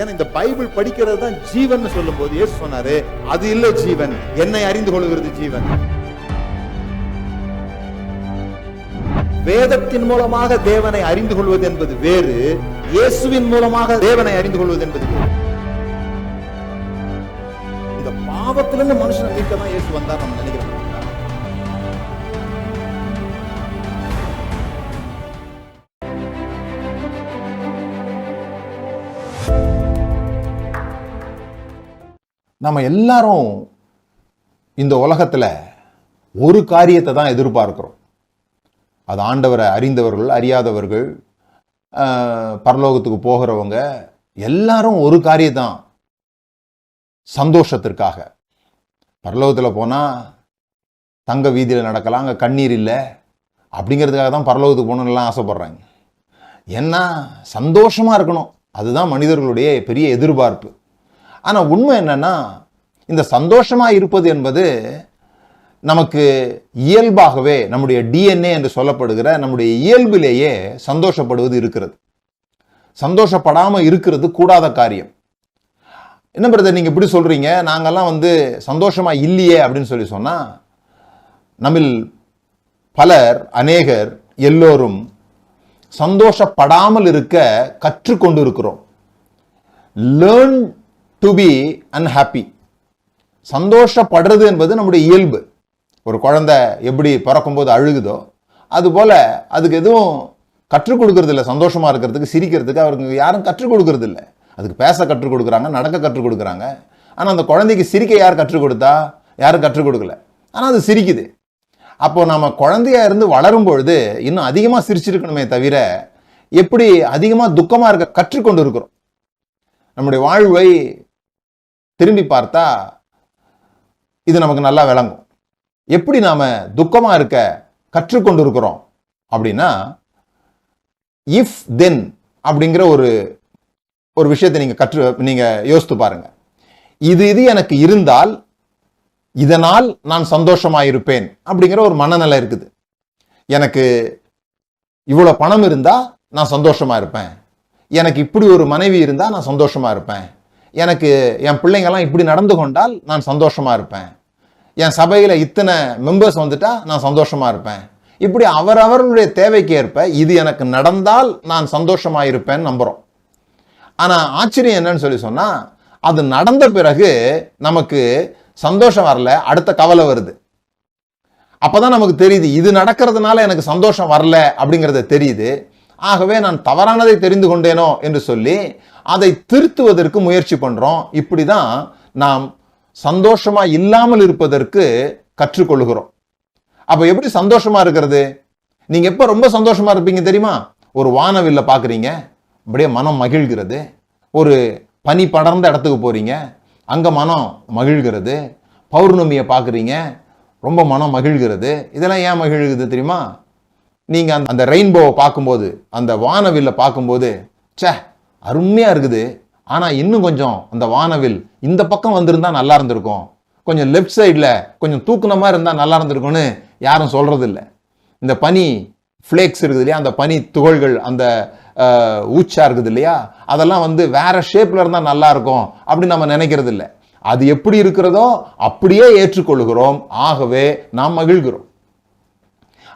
ஏன்னா இந்த பைபிள் படிக்கிறது தான் ஜீவன் சொல்லும் போது ஏசு சொன்னாரு அது இல்ல ஜீவன். என்னை அறிந்து கொள்கிறது ஜீவன். வேதத்தின் மூலமாக தேவனை அறிந்து கொள்வது என்பது வேறு இயேசுவின் மூலமாக தேவனை அறிந்து கொள்வது என்பது வேறு. இந்த பாவத்திலிருந்து மனுஷனை மீட்க தான் இயேசு வந்தார் நம்ம நினைக்கிறோம். நம்ம எல்லாரும் இந்த உலகத்தில் ஒரு காரியத்தை தான் எதிர்பார்க்கிறோம். அது ஆண்டவரை அறிந்தவர்கள் அறியாதவர்கள் பரலோகத்துக்கு போகிறவங்க எல்லாரும் ஒரு காரியத்தான் சந்தோஷத்திற்காக. பரலோகத்தில் போனால் தங்க வீதியில் நடக்கலாம் அங்கே கண்ணீர் இல்லை அப்படிங்கிறதுக்காக தான் பரலோகத்துக்கு போகணும்லாம் ஆசைப்பட்றாங்க. ஏன்னா சந்தோஷமாக இருக்கணும். அதுதான் மனிதர்களுடைய பெரிய எதிர்பார்ப்பு. ஆனால் உண்மை என்னன்னா இந்த சந்தோஷமாக இருப்பது என்பது நமக்கு இயல்பாகவே நம்முடைய டிஎன்ஏ என்று சொல்லப்படுகிற நம்முடைய இயல்பிலேயே சந்தோஷப்படுவது இருக்கிறது. சந்தோஷப்படாமல் இருக்கிறது கூடாத காரியம். என்ன பிரதர் நீங்கள் இப்படி சொல்கிறீங்க நாங்கள்லாம் வந்து சந்தோஷமாக இல்லையே அப்படின்னு சொல்லி சொன்னால் நம்மில் பலர் அநேகர் எல்லோரும் சந்தோஷப்படாமல் இருக்க கற்றுக்கொண்டு இருக்கிறோம். லேர்ன் டு பி அன்ஹாப்பி சந்தோஷப்படுறது என்பது நம்முடைய இயல்பு. ஒரு குழந்தை எப்படி பிறக்கும்போது அழுகுதோ அதுபோல் அதுக்கு எதுவும் கற்றுக் கொடுக்கறது இல்லை சந்தோஷமாக இருக்கிறதுக்கு சிரிக்கிறதுக்கு அவருக்கு யாரும் கற்றுக் கொடுக்கறது இல்லை அதுக்கு பேச கற்றுக் கொடுக்குறாங்க நடக்க கற்றுக் கொடுக்குறாங்க. ஆனால் அந்த குழந்தைக்கு சிரிக்க யார் கற்றுக் கொடுத்தா? யாரும் கற்றுக் கொடுக்கல. ஆனால் அது சிரிக்குது. அப்போ நம்ம குழந்தையா இருந்து வளரும் பொழுது இன்னும் அதிகமாக சிரிச்சிருக்கணுமே தவிர எப்படி அதிகமாக துக்கமாக இருக்க கற்றுக்கொண்டு இருக்கிறோம். நம்முடைய வாழ்வை திரும்பி பார்த்தா இது நமக்கு நல்லா விளங்கும். எப்படி நாம் துக்கமாக இருக்க கற்றுக்கொண்டு இருக்கிறோம் அப்படின்னா இஃப் தென் அப்படிங்கிற ஒரு ஒரு விஷயத்தை நீங்கள் கற்று நீங்கள் யோசித்து பாருங்கள் இது இது எனக்கு இருந்தால் இதனால் நான் சந்தோஷமாக இருப்பேன் அப்படிங்கிற ஒரு மனநிலை இருக்குது. எனக்கு இவ்வளோ பணம் இருந்தால் நான் சந்தோஷமாக இருப்பேன். எனக்கு இப்படி ஒரு மனைவி இருந்தால் நான் சந்தோஷமாக இருப்பேன். எனக்கு என் பிள்ளைங்கள்லாம் இப்படி நடந்து கொண்டால் நான் சந்தோஷமாக இருப்பேன். என் சபையில் இத்தனை மெம்பர்ஸ் வந்துட்டால் நான் சந்தோஷமாக இருப்பேன். இப்படி அவரவர்களுடைய தேவைக்கு ஏற்ப இது எனக்கு நடந்தால் நான் சந்தோஷமாக இருப்பேன்னு நம்புகிறோம் ஆனால் ஆச்சரியம் என்னன்னு சொல்லி சொன்னால் அது நடந்த பிறகு நமக்கு சந்தோஷம் வரல அடுத்த கவலை வருது. அப்போ தான் நமக்கு தெரியுது இது நடக்கிறதுனால எனக்கு சந்தோஷம் வரல அப்படிங்கிறது தெரியுது. ஆகவே நான் தவறானதை தெரிந்து கொண்டேனோ என்று சொல்லி அதை திருத்துவதற்கு முயற்சி பண்ணுறோம் இப்படி தான் நாம் சந்தோஷமாக இல்லாமல் இருப்பதற்கு கற்றுக்கொள்கிறோம். அப்போ எப்படி சந்தோஷமாக இருக்கிறது? நீங்கள் எப்போ ரொம்ப சந்தோஷமாக இருப்பீங்க தெரியுமா? ஒரு வானவில்லை பார்க்குறீங்க அப்படியே மனம் மகிழ்கிறது. ஒரு பனி படர்ந்த இடத்துக்கு போகிறீங்க அங்கே மனம் மகிழ்கிறது. பௌர்ணமியை பார்க்குறீங்க ரொம்ப மனம் மகிழ்கிறது. இதெல்லாம் ஏன் மகிழ்கிறது தெரியுமா? நீங்கள் அந்த- அந்த ரெயின்போவை பார்க்கும்போது அந்த வானவில்லை பார்க்கும்போது சே அருமையாக இருக்குது. ஆனால் இன்னும் கொஞ்சம் அந்த வானவில் இந்த பக்கம் வந்திருந்தால் நல்லா இருந்திருக்கும். கொஞ்சம் லெஃப்ட் சைடில் கொஞ்சம் தூக்குன மாதிரி இருந்தால் நல்லா இருந்திருக்கும்னு யாரும் சொல்கிறது இல்லை இந்த பனி ஃப்ளேக்ஸ் இருக்குது இல்லையா? அந்த பனி துகள்கள் அந்த ஊச்சா இருக்குது இல்லையா? அதெல்லாம் வந்து வேற ஷேப்ல இருந்தால் நல்லா இருக்கும் அப்படின்னு நம்ம நினைக்கிறது இல்லை அது எப்படி இருக்கிறதோ அப்படியே ஏற்றுக்கொள்கிறோம். ஆகவே நாம் மகிழ்கிறோம்.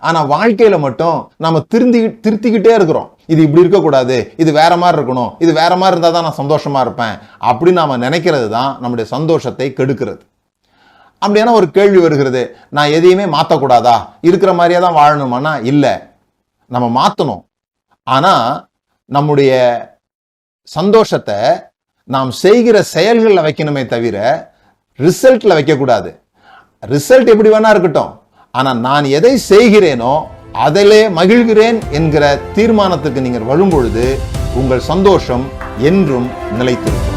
ஆனா வாழ்க்கையில மட்டும் நாம திருந்தி திருத்திக்கிட்டே இருக்கிறோம். இது இப்படி இருக்கக்கூடாது இது வேற மாதிரி இருக்கணும் இது வேற மாதிரி இருந்தால் தான் நான் சந்தோஷமா இருப்பேன் அப்படி நாம நினைக்கிறது தான் நம்முடைய சந்தோஷத்தை கெடுக்கிறது. அப்படியான ஒரு கேள்வி வருகிறது நான் எதையுமே மாற்றக்கூடாதா இருக்கிற மாதிரியே தான் வாழணுமானா இல்லை. நம்ம மாற்றணும் ஆனால் நம்முடைய சந்தோஷத்தை நாம் செய்கிற செயல்களில் வைக்கணுமே தவிர ரிசல்ட்டில் வைக்கக்கூடாது. ரிசல்ட் எப்படி வேணா இருக்கட்டும். ஆனால் நான் எதை செய்கிறேனோ அதிலே மகிழ்கிறேன் என்கிற தீர்மானத்துக்கு நீங்கள் வரும்பொழுது உங்கள் சந்தோஷம் என்றும் நிலைத்திருக்கும்.